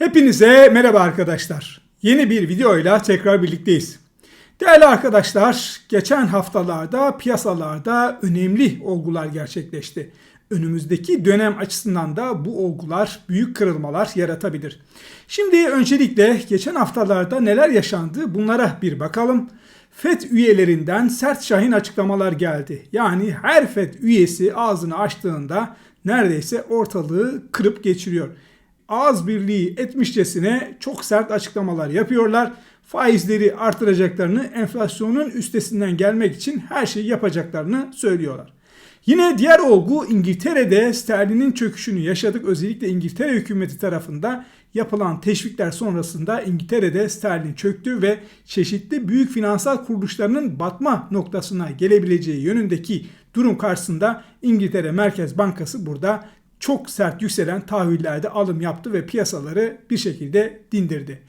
Hepinize merhaba arkadaşlar. Yeni bir videoyla tekrar birlikteyiz. Değerli arkadaşlar, geçen haftalarda piyasalarda önemli olgular gerçekleşti. Önümüzdeki dönem açısından da bu olgular büyük kırılmalar yaratabilir. Şimdi öncelikle geçen haftalarda neler yaşandı bunlara bir bakalım. FED üyelerinden sert şahin açıklamalar geldi. Yani her FED üyesi ağzını açtığında neredeyse ortalığı kırıp geçiriyor ağız birliği etmişçesine çok sert açıklamalar yapıyorlar. Faizleri artıracaklarını, enflasyonun üstesinden gelmek için her şeyi yapacaklarını söylüyorlar. Yine diğer olgu İngiltere'de sterlinin çöküşünü yaşadık. Özellikle İngiltere hükümeti tarafında yapılan teşvikler sonrasında İngiltere'de sterlin çöktü ve çeşitli büyük finansal kuruluşlarının batma noktasına gelebileceği yönündeki durum karşısında İngiltere Merkez Bankası burada çok sert yükselen tahvillerde alım yaptı ve piyasaları bir şekilde dindirdi.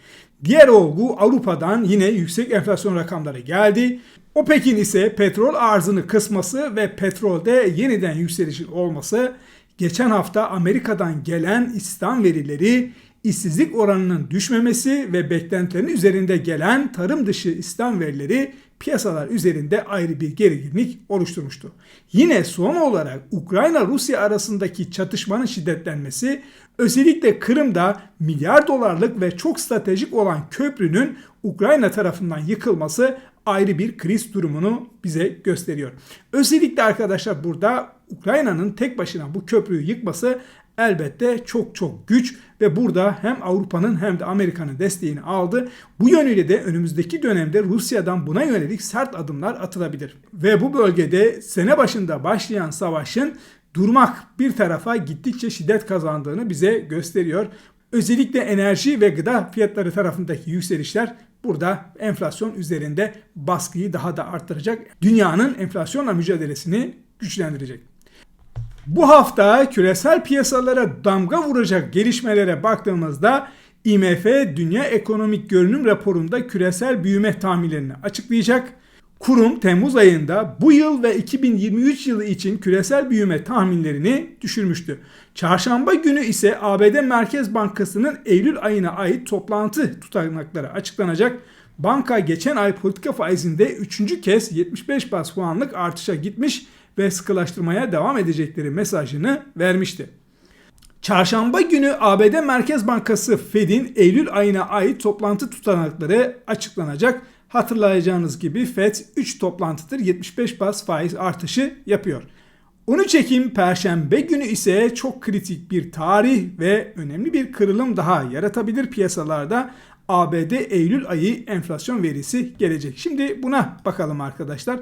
Diğer olgu Avrupa'dan yine yüksek enflasyon rakamları geldi. OPEC'in ise petrol arzını kısması ve petrolde yeniden yükselişin olması geçen hafta Amerika'dan gelen istihdam verileri işsizlik oranının düşmemesi ve beklentilerin üzerinde gelen tarım dışı istihdam verileri piyasalar üzerinde ayrı bir gerginlik oluşturmuştu. Yine son olarak Ukrayna-Rusya arasındaki çatışmanın şiddetlenmesi özellikle Kırım'da milyar dolarlık ve çok stratejik olan köprünün Ukrayna tarafından yıkılması ayrı bir kriz durumunu bize gösteriyor. Özellikle arkadaşlar burada Ukrayna'nın tek başına bu köprüyü yıkması elbette çok çok güç ve burada hem Avrupa'nın hem de Amerika'nın desteğini aldı. Bu yönüyle de önümüzdeki dönemde Rusya'dan buna yönelik sert adımlar atılabilir. Ve bu bölgede sene başında başlayan savaşın durmak bir tarafa gittikçe şiddet kazandığını bize gösteriyor. Özellikle enerji ve gıda fiyatları tarafındaki yükselişler burada enflasyon üzerinde baskıyı daha da arttıracak. Dünyanın enflasyonla mücadelesini güçlendirecek. Bu hafta küresel piyasalara damga vuracak gelişmelere baktığımızda IMF Dünya Ekonomik Görünüm raporunda küresel büyüme tahminlerini açıklayacak. Kurum Temmuz ayında bu yıl ve 2023 yılı için küresel büyüme tahminlerini düşürmüştü. Çarşamba günü ise ABD Merkez Bankası'nın Eylül ayına ait toplantı tutanakları açıklanacak. Banka geçen ay politika faizinde 3. kez 75 bas puanlık artışa gitmiş ve sıkılaştırmaya devam edecekleri mesajını vermişti. Çarşamba günü ABD Merkez Bankası Fed'in Eylül ayına ait toplantı tutanakları açıklanacak. Hatırlayacağınız gibi Fed 3 toplantıdır 75 bas faiz artışı yapıyor. 13 Ekim Perşembe günü ise çok kritik bir tarih ve önemli bir kırılım daha yaratabilir piyasalarda. ABD Eylül ayı enflasyon verisi gelecek. Şimdi buna bakalım arkadaşlar.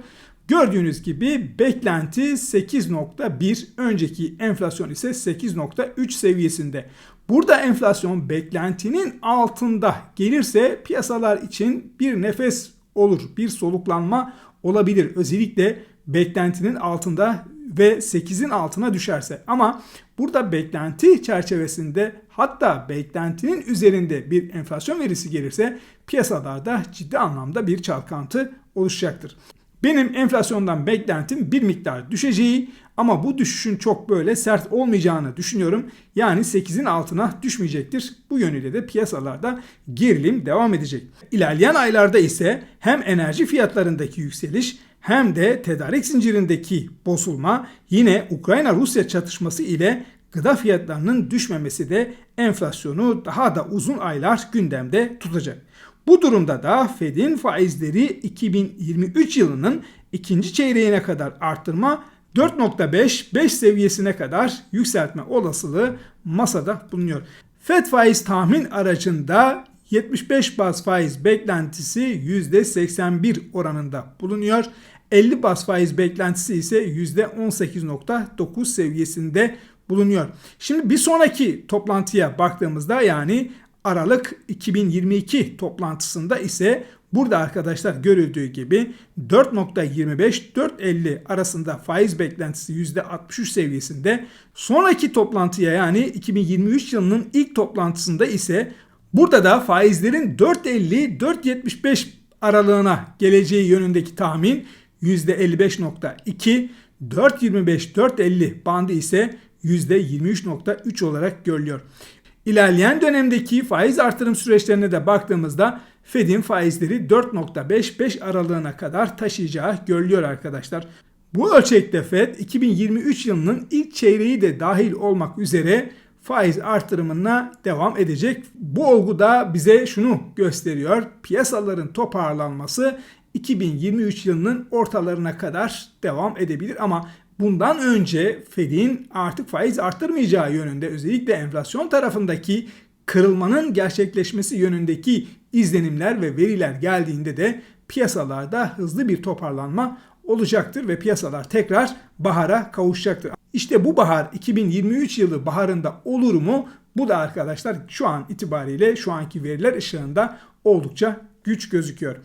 Gördüğünüz gibi beklenti 8.1, önceki enflasyon ise 8.3 seviyesinde. Burada enflasyon beklentinin altında gelirse piyasalar için bir nefes olur, bir soluklanma olabilir. Özellikle beklentinin altında ve 8'in altına düşerse. Ama burada beklenti çerçevesinde hatta beklentinin üzerinde bir enflasyon verisi gelirse piyasalarda ciddi anlamda bir çalkantı oluşacaktır. Benim enflasyondan beklentim bir miktar düşeceği ama bu düşüşün çok böyle sert olmayacağını düşünüyorum. Yani 8'in altına düşmeyecektir. Bu yönüyle de piyasalarda gerilim devam edecek. İlerleyen aylarda ise hem enerji fiyatlarındaki yükseliş hem de tedarik zincirindeki bozulma yine Ukrayna-Rusya çatışması ile gıda fiyatlarının düşmemesi de enflasyonu daha da uzun aylar gündemde tutacak. Bu durumda da Fed'in faizleri 2023 yılının ikinci çeyreğine kadar arttırma 4.5-5 seviyesine kadar yükseltme olasılığı masada bulunuyor. Fed faiz tahmin aracında 75 bas faiz beklentisi %81 oranında bulunuyor. 50 bas faiz beklentisi ise %18.9 seviyesinde bulunuyor. Şimdi bir sonraki toplantıya baktığımızda yani Aralık 2022 toplantısında ise burada arkadaşlar görüldüğü gibi 4.25-4.50 arasında faiz beklentisi %63 seviyesinde. Sonraki toplantıya yani 2023 yılının ilk toplantısında ise burada da faizlerin 4.50-4.75 aralığına geleceği yönündeki tahmin %55.2, 4.25-4.50 bandı ise %23.3 olarak görülüyor. İlerleyen dönemdeki faiz artırım süreçlerine de baktığımızda Fed'in faizleri 4.5-5 aralığına kadar taşıyacağı görülüyor arkadaşlar. Bu ölçekte Fed 2023 yılının ilk çeyreği de dahil olmak üzere faiz artırımına devam edecek. Bu olgu da bize şunu gösteriyor. Piyasaların toparlanması 2023 yılının ortalarına kadar devam edebilir ama bundan önce Fed'in artık faiz arttırmayacağı yönünde özellikle enflasyon tarafındaki kırılmanın gerçekleşmesi yönündeki izlenimler ve veriler geldiğinde de piyasalarda hızlı bir toparlanma olacaktır ve piyasalar tekrar bahara kavuşacaktır. İşte bu bahar 2023 yılı baharında olur mu? Bu da arkadaşlar şu an itibariyle şu anki veriler ışığında oldukça güç gözüküyor.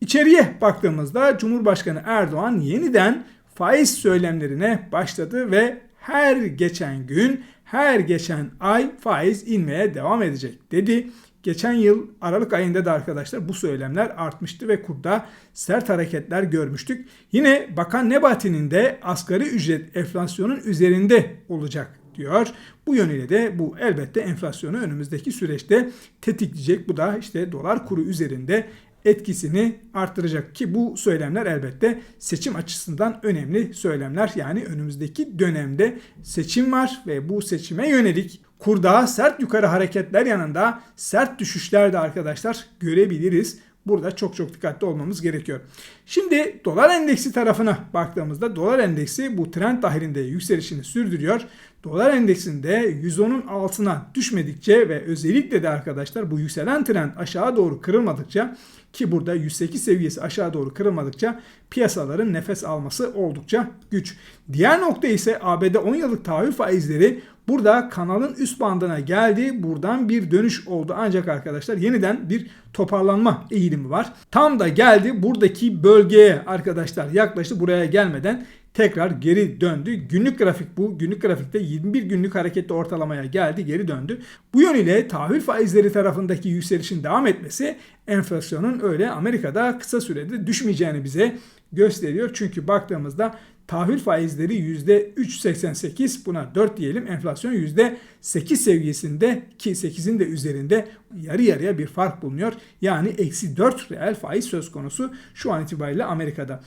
İçeriye baktığımızda Cumhurbaşkanı Erdoğan yeniden faiz söylemlerine başladı ve her geçen gün, her geçen ay faiz inmeye devam edecek dedi. Geçen yıl Aralık ayında da arkadaşlar bu söylemler artmıştı ve kurda sert hareketler görmüştük. Yine Bakan Nebati'nin de asgari ücret enflasyonun üzerinde olacak diyor. Bu yönüyle de bu elbette enflasyonu önümüzdeki süreçte tetikleyecek. Bu da işte dolar kuru üzerinde etkisini arttıracak ki bu söylemler elbette seçim açısından önemli söylemler. Yani önümüzdeki dönemde seçim var ve bu seçime yönelik kurda sert yukarı hareketler yanında sert düşüşler de arkadaşlar görebiliriz. Burada çok çok dikkatli olmamız gerekiyor. Şimdi dolar endeksi tarafına baktığımızda dolar endeksi bu trend dahilinde yükselişini sürdürüyor. Dolar endeksinde 110'un altına düşmedikçe ve özellikle de arkadaşlar bu yükselen trend aşağı doğru kırılmadıkça ki burada 108 seviyesi aşağı doğru kırılmadıkça piyasaların nefes alması oldukça güç. Diğer nokta ise ABD 10 yıllık tahvil faizleri burada kanalın üst bandına geldi. Buradan bir dönüş oldu. Ancak arkadaşlar yeniden bir toparlanma eğilimi var. Tam da geldi buradaki bölgeye arkadaşlar yaklaştı. Buraya gelmeden tekrar geri döndü. Günlük grafik bu. Günlük grafikte 21 günlük hareketli ortalamaya geldi, geri döndü. Bu yönüyle tahvil faizleri tarafındaki yükselişin devam etmesi enflasyonun öyle Amerika'da kısa sürede düşmeyeceğini bize gösteriyor. Çünkü baktığımızda tahvil faizleri %3.88 buna 4 diyelim enflasyon %8 seviyesinde ki 8'in de üzerinde yarı yarıya bir fark bulunuyor. Yani eksi 4 reel faiz söz konusu şu an itibariyle Amerika'da.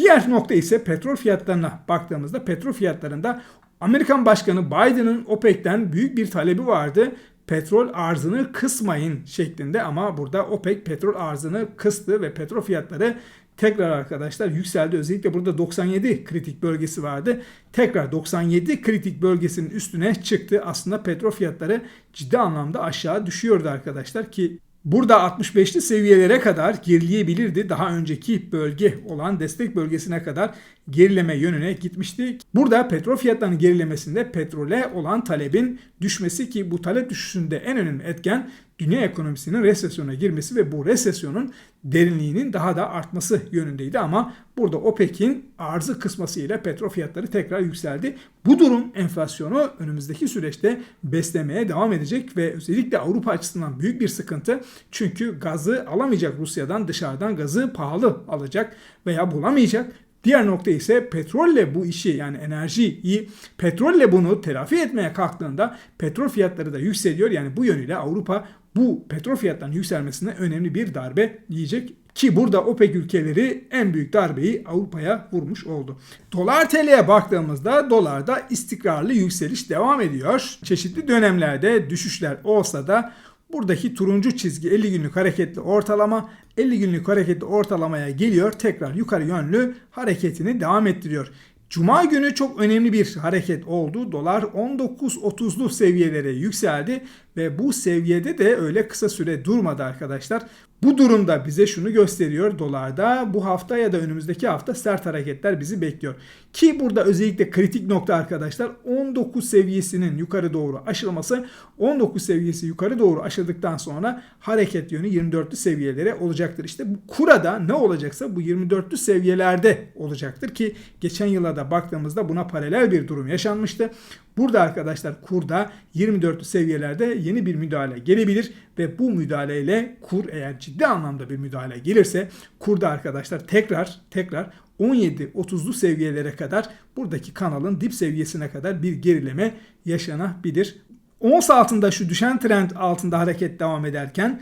Diğer nokta ise petrol fiyatlarına baktığımızda petrol fiyatlarında Amerikan Başkanı Biden'ın OPEC'ten büyük bir talebi vardı. Petrol arzını kısmayın şeklinde ama burada OPEC petrol arzını kıstı ve petrol fiyatları tekrar arkadaşlar yükseldi. Özellikle burada 97 kritik bölgesi vardı. Tekrar 97 kritik bölgesinin üstüne çıktı. Aslında petrol fiyatları ciddi anlamda aşağı düşüyordu arkadaşlar ki Burada 65'li seviyelere kadar gerileyebilirdi. Daha önceki bölge olan destek bölgesine kadar gerileme yönüne gitmişti. Burada petrol fiyatlarının gerilemesinde petrole olan talebin düşmesi ki bu talep düşüşünde en önemli etken dünya ekonomisinin resesyona girmesi ve bu resesyonun derinliğinin daha da artması yönündeydi ama burada OPEC'in arzı kısmasıyla petrol fiyatları tekrar yükseldi. Bu durum enflasyonu önümüzdeki süreçte beslemeye devam edecek ve özellikle Avrupa açısından büyük bir sıkıntı. Çünkü gazı alamayacak Rusya'dan dışarıdan gazı pahalı alacak veya bulamayacak Diğer nokta ise petrolle bu işi yani enerjiyi petrolle bunu telafi etmeye kalktığında petrol fiyatları da yükseliyor. Yani bu yönüyle Avrupa bu petrol fiyatlarının yükselmesine önemli bir darbe yiyecek ki burada OPEC ülkeleri en büyük darbeyi Avrupa'ya vurmuş oldu. Dolar TL'ye baktığımızda dolarda istikrarlı yükseliş devam ediyor. Çeşitli dönemlerde düşüşler olsa da buradaki turuncu çizgi 50 günlük hareketli ortalama 50 günlük hareketli ortalamaya geliyor. Tekrar yukarı yönlü hareketini devam ettiriyor. Cuma günü çok önemli bir hareket oldu. Dolar 19.30'lu seviyelere yükseldi ve bu seviyede de öyle kısa süre durmadı arkadaşlar. Bu durumda bize şunu gösteriyor dolarda bu hafta ya da önümüzdeki hafta sert hareketler bizi bekliyor. Ki burada özellikle kritik nokta arkadaşlar 19 seviyesinin yukarı doğru aşılması 19 seviyesi yukarı doğru aşıldıktan sonra hareket yönü 24'lü seviyelere olacaktır. İşte bu kurada ne olacaksa bu 24'lü seviyelerde olacaktır ki geçen yıla da baktığımızda buna paralel bir durum yaşanmıştı. Burada arkadaşlar kurda 24 seviyelerde yeni bir müdahale gelebilir ve bu müdahaleyle kur eğer ciddi anlamda bir müdahale gelirse kurda arkadaşlar tekrar tekrar 17-30'lu seviyelere kadar buradaki kanalın dip seviyesine kadar bir gerileme yaşanabilir. Ons altında şu düşen trend altında hareket devam ederken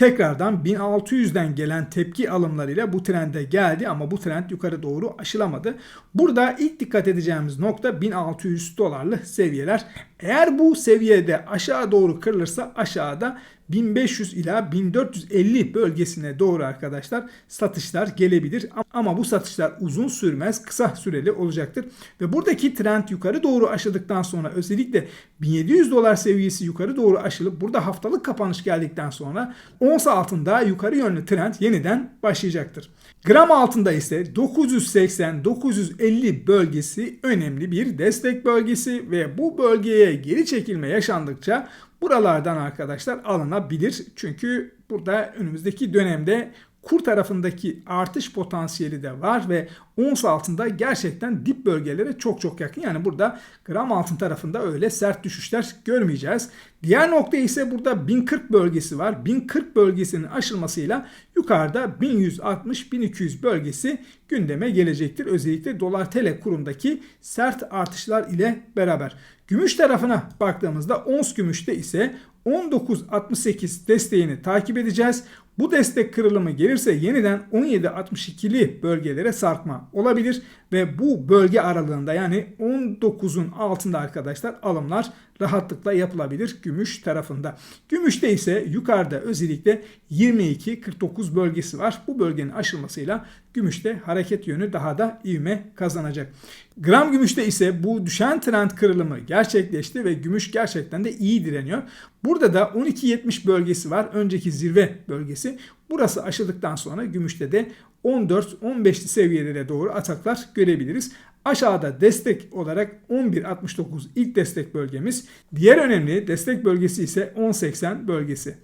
tekrardan 1600'den gelen tepki alımlarıyla bu trende geldi ama bu trend yukarı doğru aşılamadı. Burada ilk dikkat edeceğimiz nokta 1600 dolarlı seviyeler. Eğer bu seviyede aşağı doğru kırılırsa aşağıda 1500 ila 1450 bölgesine doğru arkadaşlar satışlar gelebilir. Ama bu satışlar uzun sürmez, kısa süreli olacaktır. Ve buradaki trend yukarı doğru aşıldıktan sonra özellikle 1700 dolar seviyesi yukarı doğru aşılıp burada haftalık kapanış geldikten sonra ons altında yukarı yönlü trend yeniden başlayacaktır. Gram altında ise 980-950 bölgesi önemli bir destek bölgesi ve bu bölgeye geri çekilme yaşandıkça buralardan arkadaşlar alınabilir. Çünkü burada önümüzdeki dönemde kur tarafındaki artış potansiyeli de var ve ons altında gerçekten dip bölgelere çok çok yakın. Yani burada gram altın tarafında öyle sert düşüşler görmeyeceğiz. Diğer nokta ise burada 1040 bölgesi var. 1040 bölgesinin aşılmasıyla yukarıda 1160-1200 bölgesi gündeme gelecektir. Özellikle dolar tl kurundaki sert artışlar ile beraber. Gümüş tarafına baktığımızda ons gümüşte ise 19.68 desteğini takip edeceğiz. Bu destek kırılımı gelirse yeniden 17.62'li bölgelere sarkma olabilir ve bu bölge aralığında yani 19'un altında arkadaşlar alımlar rahatlıkla yapılabilir gümüş tarafında. Gümüşte ise yukarıda özellikle 22-49 bölgesi var. Bu bölgenin aşılmasıyla gümüşte hareket yönü daha da ivme kazanacak. Gram gümüşte ise bu düşen trend kırılımı gerçekleşti ve gümüş gerçekten de iyi direniyor. Burada da 12.70 bölgesi var. Önceki zirve bölgesi. Burası aşıldıktan sonra gümüşte de 14-15'li seviyelere doğru ataklar görebiliriz. Aşağıda destek olarak 11.69 ilk destek bölgemiz. Diğer önemli destek bölgesi ise 10.80 bölgesi.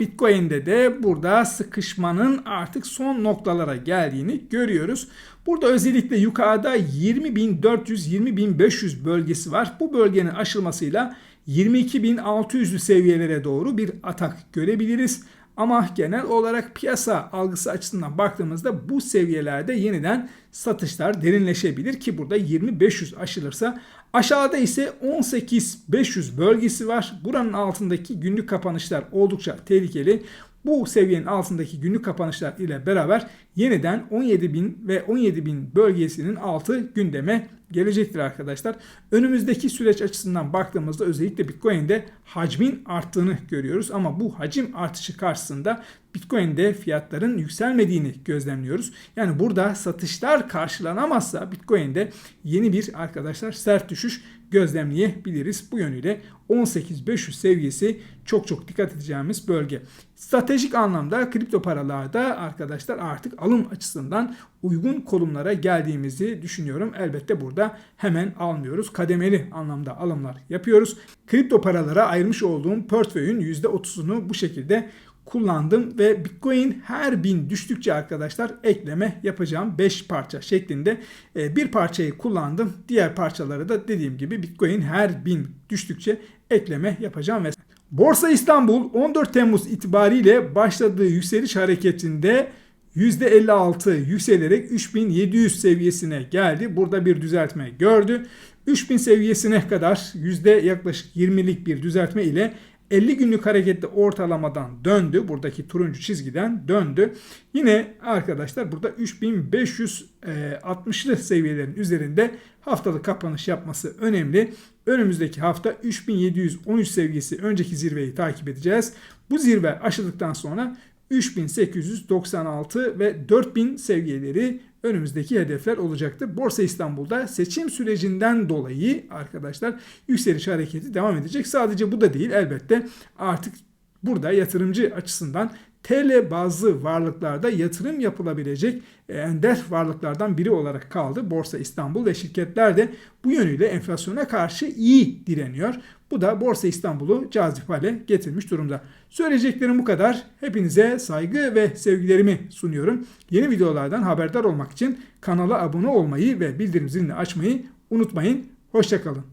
Bitcoin'de de burada sıkışmanın artık son noktalara geldiğini görüyoruz. Burada özellikle yukarıda 20.400-20.500 bölgesi var. Bu bölgenin aşılmasıyla 22.600'lü seviyelere doğru bir atak görebiliriz. Ama genel olarak piyasa algısı açısından baktığımızda bu seviyelerde yeniden satışlar derinleşebilir ki burada 20.500 aşılırsa aşağıda ise 18.500 bölgesi var. Buranın altındaki günlük kapanışlar oldukça tehlikeli. Bu seviyenin altındaki günlük kapanışlar ile beraber yeniden 17.000 ve 17.000 bölgesinin altı gündeme gelecektir arkadaşlar. Önümüzdeki süreç açısından baktığımızda özellikle Bitcoin'de hacmin arttığını görüyoruz ama bu hacim artışı karşısında Bitcoin'de fiyatların yükselmediğini gözlemliyoruz. Yani burada satışlar karşılanamazsa Bitcoin'de yeni bir arkadaşlar sert düşüş gözlemleyebiliriz. Bu yönüyle 18.500 seviyesi çok çok dikkat edeceğimiz bölge. Stratejik anlamda kripto paralarda arkadaşlar artık alım açısından uygun konumlara geldiğimizi düşünüyorum. Elbette burada hemen almıyoruz. Kademeli anlamda alımlar yapıyoruz. Kripto paralara ayırmış olduğum portföyün %30'unu bu şekilde kullandım ve Bitcoin her bin düştükçe arkadaşlar ekleme yapacağım 5 parça şeklinde e, bir parçayı kullandım. Diğer parçaları da dediğim gibi Bitcoin her bin düştükçe ekleme yapacağım ve Borsa İstanbul 14 Temmuz itibariyle başladığı yükseliş hareketinde %56 yükselerek 3700 seviyesine geldi. Burada bir düzeltme gördü. 3000 seviyesine kadar yüzde yaklaşık 20'lik bir düzeltme ile 50 günlük harekette ortalamadan döndü. Buradaki turuncu çizgiden döndü. Yine arkadaşlar burada 3560'lı seviyelerin üzerinde haftalık kapanış yapması önemli. Önümüzdeki hafta 3713 seviyesi önceki zirveyi takip edeceğiz. Bu zirve aşıldıktan sonra 3896 ve 4000 seviyeleri önümüzdeki hedefler olacaktır. Borsa İstanbul'da seçim sürecinden dolayı arkadaşlar yükseliş hareketi devam edecek. Sadece bu da değil elbette artık burada yatırımcı açısından TL bazlı varlıklarda yatırım yapılabilecek ender varlıklardan biri olarak kaldı. Borsa İstanbul ve şirketler de bu yönüyle enflasyona karşı iyi direniyor. Bu da Borsa İstanbul'u cazip hale getirmiş durumda. Söyleyeceklerim bu kadar. Hepinize saygı ve sevgilerimi sunuyorum. Yeni videolardan haberdar olmak için kanala abone olmayı ve bildirim zilini açmayı unutmayın. Hoşçakalın.